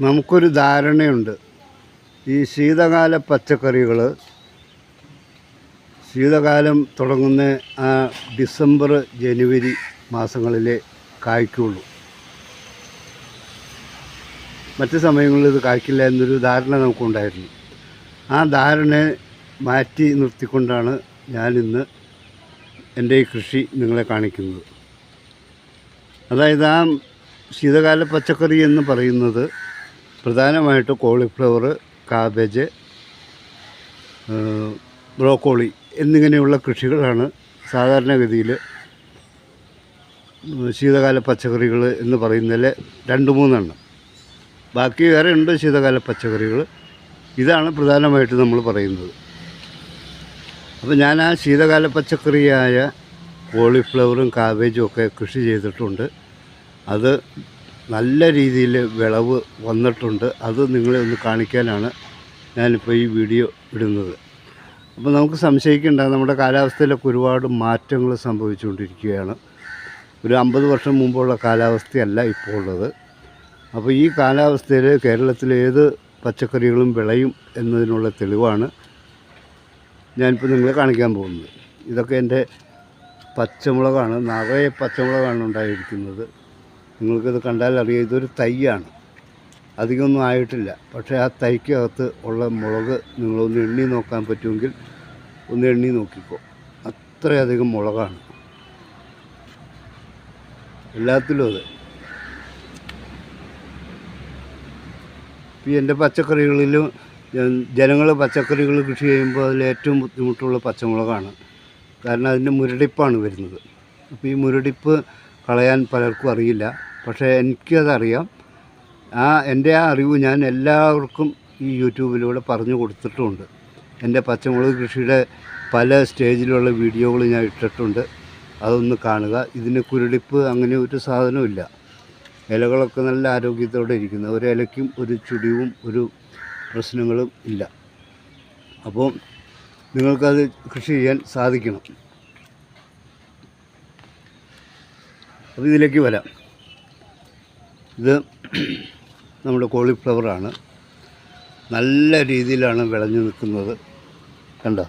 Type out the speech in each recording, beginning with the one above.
നമുക്കൊരു ധാരണയുണ്ട്. ഈ ശീതകാല പച്ചക്കറികൾ ശീതകാലം തുടങ്ങുന്ന ആ ഡിസംബർ ജനുവരി മാസങ്ങളിലെ കായ്ക്കുള്ളൂ. മറ്റ് സമയങ്ങളിൽ ഇത് കായ്ക്കില്ല എന്നൊരു ധാരണ നമുക്കുണ്ടായിരുന്നു. ആ ധാരണയെ മാറ്റി നിർത്തിക്കൊണ്ടാണ് ഞാനിന്ന് എന്റെ ഈ കൃഷി നിങ്ങളെ കാണിക്കുന്നത്. അതായത് ആ ശീതകാല പച്ചക്കറി എന്ന് പറയുന്നത് പ്രധാനമായിട്ട് കോളിഫ്ലവർ കാബേജ് ബ്രോക്കോളി എന്നിങ്ങനെയുള്ള കൃഷികളാണ് സാധാരണഗതിയിൽ ശീതകാല പച്ചക്കറികൾ എന്ന് പറയുന്നതിൽ രണ്ട് മൂന്നെണ്ണം. ബാക്കി വേറെ ഉണ്ട് ശീതകാല പച്ചക്കറികൾ. ഇതാണ് പ്രധാനമായിട്ട് നമ്മൾ പറയുന്നത്. അപ്പോൾ ഞാൻ ആ ശീതകാല പച്ചക്കറിയായ കോളിഫ്ലവറും കാബേജും ഒക്കെ കൃഷി ചെയ്തിട്ടുണ്ട്. അത് നല്ല രീതിയിൽ വിളവ് വന്നിട്ടുണ്ട്. അത് നിങ്ങളെ ഒന്ന് കാണിക്കാനാണ് ഞാനിപ്പോൾ ഈ വീഡിയോ ഇടുന്നത്. അപ്പോൾ നമുക്ക് സംശയിക്കേണ്ട നമ്മുടെ കാലാവസ്ഥയിലൊക്കെ ഒരുപാട് മാറ്റങ്ങൾ സംഭവിച്ചുകൊണ്ടിരിക്കുകയാണ്. ഒരു അമ്പത് വർഷം മുമ്പുള്ള കാലാവസ്ഥയല്ല ഇപ്പോൾ ഉള്ളത് അപ്പോൾ ഈ കാലാവസ്ഥയിൽ കേരളത്തിൽ ഏത് പച്ചക്കറികളും വിളയും എന്നതിനുള്ള തെളിവാണ് ഞാനിപ്പോൾ നിങ്ങളെ കാണിക്കാൻ പോകുന്നത്. ഇതൊക്കെ എന്റെ പച്ചമുളകാണ് നിറയെ പച്ചമുളകാണ് ഉണ്ടായിരിക്കുന്നത്. നിങ്ങൾക്കിത് കണ്ടാൽ അറിയാം ഇതൊരു തൈയാണ്. അധികമൊന്നും ആയിട്ടില്ല. പക്ഷേ ആ തൈക്കകത്ത് ഉള്ള മുളക് നിങ്ങളൊന്ന് എണ്ണി നോക്കാൻ പറ്റുമെങ്കിൽ ഒന്ന് എണ്ണി നോക്കിക്കോ. അത്രയധികം മുളകാണ്. എല്ലാത്തിലും അത്. ഈ എന്റെ പച്ചക്കറികളിലും ജനങ്ങൾ പച്ചക്കറികൾ കൃഷി ചെയ്യുമ്പോൾ അതിൽ ഏറ്റവും ബുദ്ധിമുട്ടുള്ള പച്ചമുളകാണ്. കാരണം അതിന്റെ മുരടിപ്പാണ് വരുന്നത്. അപ്പോൾ ഈ മുരടിപ്പ് കളയാൻ പലർക്കും അറിയില്ല. പക്ഷേ എനിക്കതറിയാം. ആ എന്റെ ആ അറിവ് ഞാൻ എല്ലാവർക്കും ഈ യൂട്യൂബിലൂടെ പറഞ്ഞു കൊടുത്തിട്ടുമുണ്ട് എന്റെ പച്ചമുളക് കൃഷിയുടെ പല സ്റ്റേജിലുള്ള വീഡിയോകൾ ഞാൻ ഇട്ടിട്ടുണ്ട്. അതൊന്ന് കാണുക. ഇതിന് കുരുടിപ്പ് അങ്ങനെ ഒരു സാധനമില്ല ഇലകളൊക്കെ നല്ല ആരോഗ്യത്തോടെ ഇരിക്കുന്നു. ഒരു ഇലയ്ക്കും ഒരു ചുടിവും ഒരു പ്രശ്നങ്ങളും ഇല്ല. അപ്പോൾ നിങ്ങൾക്കത് കൃഷി ചെയ്യാൻ സാധിക്കണം. അപ്പോൾ ഇതിലേക്ക് വരാം. ഇത് നമ്മുടെ കോളിഫ്ലവറാണ് നല്ല രീതിയിലാണ് വിളഞ്ഞു നിൽക്കുന്നത്. കണ്ടോ?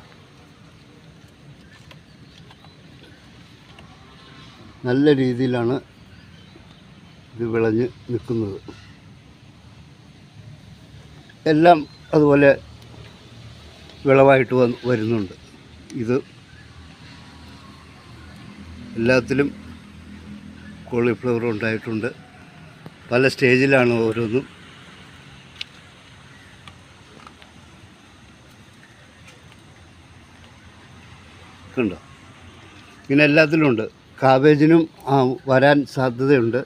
നല്ല രീതിയിലാണ് ഇത് വിളഞ്ഞ് നിൽക്കുന്നത്. എല്ലാം അതുപോലെ വിളവായിട്ട് വന്ന് വരുന്നുണ്ട്. ഇത് എല്ലാത്തിലും കോളിഫ്ലവർ ഉണ്ടായിട്ടുണ്ട്. പല സ്റ്റേജിലാണ് ഓരോന്നും. കണ്ടോ? ഇങ്ങനെ എല്ലാത്തിലും ഉണ്ട്. കാബേജിനും വരാൻ സാധ്യതയുണ്ട്.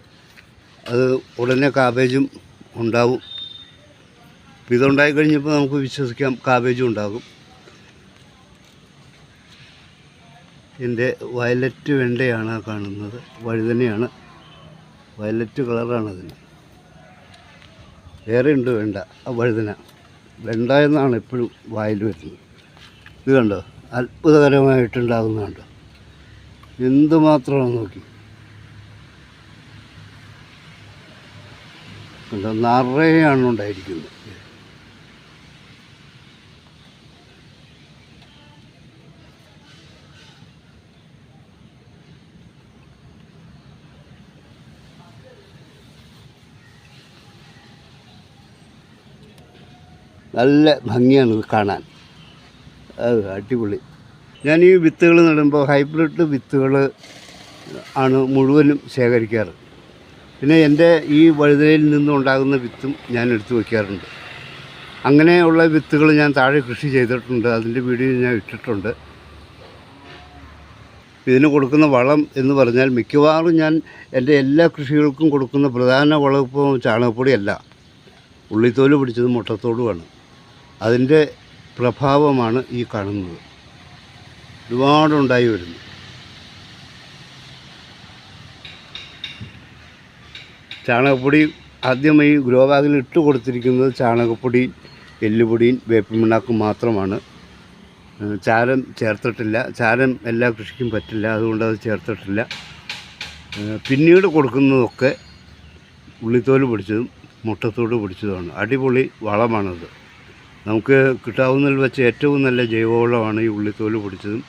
അത് ഉടനെ കാബേജും ഉണ്ടാവും. ഇതുണ്ടായി കഴിഞ്ഞപ്പോൾ നമുക്ക് വിശ്വസിക്കാം കാബേജും ഉണ്ടാകും. എന്റെ വയലറ്റ് വെണ്ടയാണ് കാണുന്നത്. വഴുതനയാണ്. വയലറ്റ് കളറാണ് അതിന്. വേറെ ഉണ്ട് വെണ്ട. ആ വഴുതന. വെണ്ട എന്നാണ് എപ്പോഴും വായിൽ വരുന്നത്. ഇത് കണ്ടോ? അത്ഭുതകരമായിട്ടുണ്ടാകുന്ന കണ്ടോ? എന്തുമാത്രമാണ് നോക്കി. കണ്ടോ? നിറയാണ് ഉണ്ടായിരിക്കുന്നത് നല്ല ഭംഗിയാണ് കാണാൻ. അത് അടിപൊളി. ഞാൻ ഈ വിത്തുകൾ നടുമ്പോൾ ഹൈബ്രിഡ് വിത്തുകൾ ആണ് മുഴുവനും ശേഖരിക്കാറ്. പിന്നെ എന്റെ ഈ വഴുതനയിൽ നിന്നുണ്ടാകുന്ന വിത്തും ഞാൻ എടുത്തു വയ്ക്കാറുണ്ട് അങ്ങനെയുള്ള വിത്തുകൾ ഞാൻ താഴെ കൃഷി ചെയ്തിട്ടുണ്ട്. അതിന്റെ വീഡിയോ ഞാൻ ഇട്ടിട്ടുണ്ട്. ഇതിന് കൊടുക്കുന്ന വളം എന്ന് പറഞ്ഞാൽ മിക്കവാറും ഞാൻ എന്റെ എല്ലാ കൃഷികൾക്കും കൊടുക്കുന്ന പ്രധാന വളം ഇപ്പോൾ ചാണകപ്പൊടിയല്ല. ഉള്ളിത്തോൽ പിടിച്ചത് മുട്ടത്തോടുമാണ് അതിന്റെ പ്രഭാവമാണ് ഈ കാണുന്നത്. ഒരുപാടുണ്ടായി വരുന്നു. ചാണകപ്പൊടി ആദ്യം ഈ ഗ്രോ ബാഗിൽ ഇട്ട് കൊടുത്തിരിക്കുന്നത് ചാണകപ്പൊടി എല്ലുപൊടിയും വേപ്പിമിണ്ണാക്കും മാത്രമാണ്. ചാരം ചേർത്തിട്ടില്ല. ചാരം എല്ലാ കൃഷിക്കും പറ്റില്ല. അതുകൊണ്ട് അത് ചേർത്തിട്ടില്ല. പിന്നീട് കൊടുക്കുന്നതൊക്കെ ഉള്ളിത്തോൽ പിടിച്ചതും മുട്ടത്തോട് പൊടിച്ചതുമാണ്. അടിപൊളി വളമാണത്. നമുക്ക് കിട്ടാവുന്നതിൽ വെച്ച് ഏറ്റവും നല്ല ജൈവവളമാണ് ഈ ഉള്ളിത്തോൽ പൊടിച്ചതും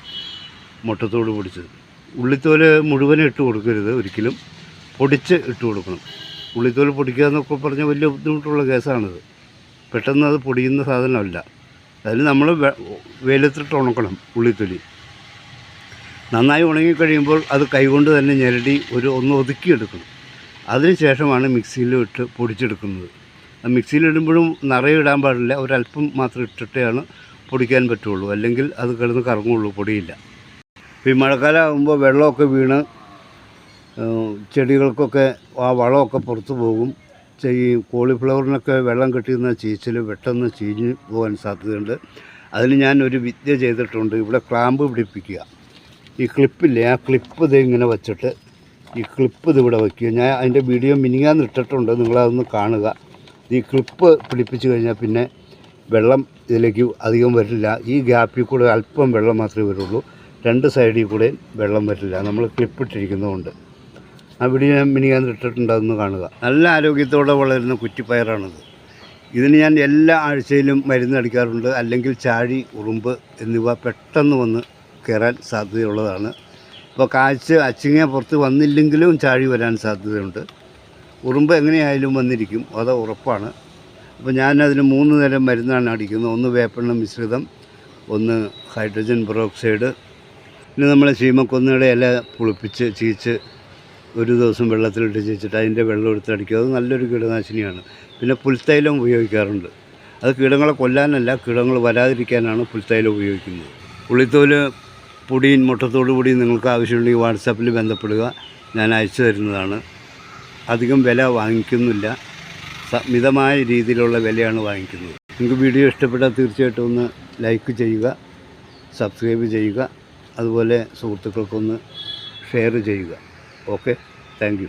മുട്ടത്തോട് പൊടിച്ചതും. ഉള്ളിത്തോൽ മുഴുവനും ഇട്ട് കൊടുക്കരുത് ഒരിക്കലും. പൊടിച്ച് ഇട്ട് കൊടുക്കണം. ഉള്ളിത്തോൽ പൊടിക്കുക എന്നൊക്കെ പറഞ്ഞാൽ വലിയ ബുദ്ധിമുട്ടുള്ള കേസാണിത്. പെട്ടെന്ന് അത് പൊടിയുന്ന സാധനമല്ല. അതിന് നമ്മൾ വെയിലത്തിട്ട് ഉണക്കണം ഉള്ളിത്തൊലി. നന്നായി ഉണങ്ങിക്കഴിയുമ്പോൾ അത് കൈകൊണ്ട് തന്നെ ഞെരടി ഒരു ഒന്ന് ഒതുക്കിയെടുക്കണം. അതിന് ശേഷമാണ് മിക്സിയിൽ ഇട്ട് പൊടിച്ചെടുക്കുന്നത്. മിക്സിയിലിടുമ്പോഴും നിറയെ ഇടാൻ പാടില്ല. ഒരല്പം മാത്രം ഇട്ടിട്ടാണ് പൊടിക്കാൻ പറ്റുള്ളൂ. അല്ലെങ്കിൽ അത് കിടന്ന് കറങ്ങുള്ളൂ. പൊടിയില്ല. ഇപ്പം ഈ മഴക്കാലം ആകുമ്പോൾ വെള്ളമൊക്കെ വീണ് ചെടികൾക്കൊക്കെ ആ വളമൊക്കെ പുറത്തു പോകും. ഈ കോളിഫ്ലവറിനൊക്കെ വെള്ളം കെട്ടിയിരുന്ന ചീച്ചിൽ പെട്ടെന്ന് ചീഞ്ഞ് പോകാൻ സാധ്യതയുണ്ട്. അതിന് ഞാൻ ഒരു വിദ്യ ചെയ്തിട്ടുണ്ട്. ഇവിടെ ക്ലാമ്പ് പിടിപ്പിക്കുക. ഈ ക്ലിപ്പില്ലേ? ആ ക്ലിപ്പ് ഇത് ഇങ്ങനെ വച്ചിട്ട് ഈ ക്ലിപ്പ് ഇത് ഇവിടെ വയ്ക്കുക. ഞാൻ അതിന്റെ വീഡിയോ മിനിങ്ങാന്ന് ഇട്ടിട്ടുണ്ട്. നിങ്ങളതൊന്ന് കാണുക. ഈ ക്ലിപ്പ് പിടിപ്പിച്ച് കഴിഞ്ഞാൽ പിന്നെ വെള്ളം ഇതിലേക്ക് അധികം വരില്ല. ഈ ഗ്യാപ്പിൽ കൂടെ അല്പം വെള്ളം മാത്രമേ വരുള്ളൂ. രണ്ട് സൈഡിൽ കൂടെ വെള്ളം വരില്ല. നമ്മൾ ക്ലിപ്പ് ഇട്ടിരിക്കുന്നതുകൊണ്ട്. ആ ഞാൻ മിനിയാൻ ഇട്ടിട്ടുണ്ടെന്ന് കാണുക. നല്ല ആരോഗ്യത്തോടെ വളരുന്ന കുറ്റിപ്പയറാണിത്. ഇതിന് ഞാൻ എല്ലാ ആഴ്ചയിലും മരുന്ന് അടിക്കാറുണ്ട്. അല്ലെങ്കിൽ ചാഴി ഉറുമ്പ് എന്നിവ പെട്ടെന്ന് വന്ന് കയറാൻ സാധ്യതയുള്ളതാണ്. ഇപ്പോൾ കാഴ്ച അച്ചിങ്ങ പുറത്ത് വന്നില്ലെങ്കിലും ചാഴി വരാൻ സാധ്യതയുണ്ട്. ഉറുമ്പ് എങ്ങനെയായാലും വന്നിരിക്കും. അത് ഉറപ്പാണ്. അപ്പോൾ ഞാനതിന് മൂന്ന് നേരം മരുന്നാണ് അടിക്കുന്നത്. ഒന്ന് വേപ്പെണ്ണ മിശ്രിതം ഒന്ന് ഹൈഡ്രജൻ പെറോക്സൈഡ്. പിന്നെ നമ്മൾ ചീമക്കൊന്നയുടെ ഇല പുളിപ്പിച്ച് ചീച്ച് ഒരു ദിവസം വെള്ളത്തിലിട്ട് ചീച്ചിട്ട് അതിന്റെ വെള്ളം എടുത്ത് അടിക്കുക അത് നല്ലൊരു കീടനാശിനിയാണ്. പിന്നെ പുൽത്തൈലം ഉപയോഗിക്കാറുണ്ട്. അത് കീടങ്ങളെ കൊല്ലാനല്ല കീടങ്ങൾ വരാതിരിക്കാനാണ് പുൽത്തൈലം ഉപയോഗിക്കുന്നത്. പുളിത്തോൽ പൊടിയും മുട്ടത്തോട് പൊടിയും നിങ്ങൾക്ക് ആവശ്യമുണ്ടെങ്കിൽ വാട്സാപ്പിൽ ബന്ധപ്പെടുക. ഞാൻ അയച്ചു തരുന്നതാണ്. അധികം വില വാങ്ങിക്കുന്നില്ല. മിതമായ രീതിയിലുള്ള വിലയാണ് വാങ്ങിക്കുന്നത്. നിങ്ങൾക്ക് വീഡിയോ ഇഷ്ടപ്പെട്ടാൽ തീർച്ചയായിട്ടും ഒന്ന് ലൈക്ക് ചെയ്യുക സബ്സ്ക്രൈബ് ചെയ്യുക അതുപോലെ സുഹൃത്തുക്കൾക്കൊന്ന് ഷെയർ ചെയ്യുക. Okay thank